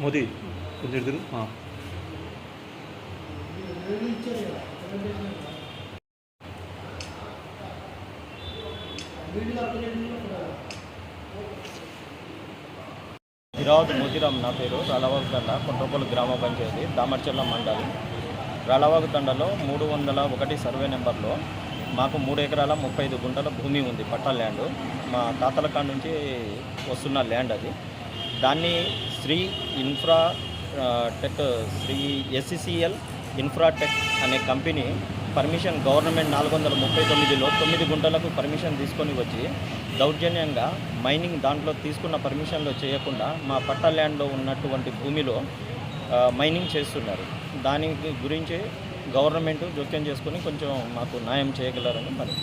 మోదీ కొంచెం ఇటు హిరావత్ నా పేరు. రాలవాగు తండ కొండ్రపల్లి గ్రామ పంచాయతీ దామర్చల్ల మండలం. రాలవాగు తండలో మూడు వందల ఒకటి సర్వే నెంబర్లో మాకు మూడు ఎకరాల ముప్పై ఐదు గుంటల భూమి ఉంది పట్టా ల్యాండ్. మా తాతల కాడ నుంచి వస్తున్న ల్యాండ్ అది. దాన్ని Shri infra tech Shri SCCL infratech అనే కంపెనీ పర్మిషన్ గవర్నమెంట్ నాలుగు వందల ముప్పై తొమ్మిదిలో తొమ్మిది గుంటలకు పర్మిషన్ తీసుకొని వచ్చి దౌర్జన్యంగా మైనింగ్ దాంట్లో తీసుకున్న పర్మిషన్లో చేయకుండా మా పట్టా ల్యాండ్లో ఉన్నటువంటి భూమిలో మైనింగ్ చేస్తున్నారు. దాని గురించి గవర్నమెంట్ జోక్యం చేసుకుని కొంచెం మాకు న్యాయం చేయగలరని మరి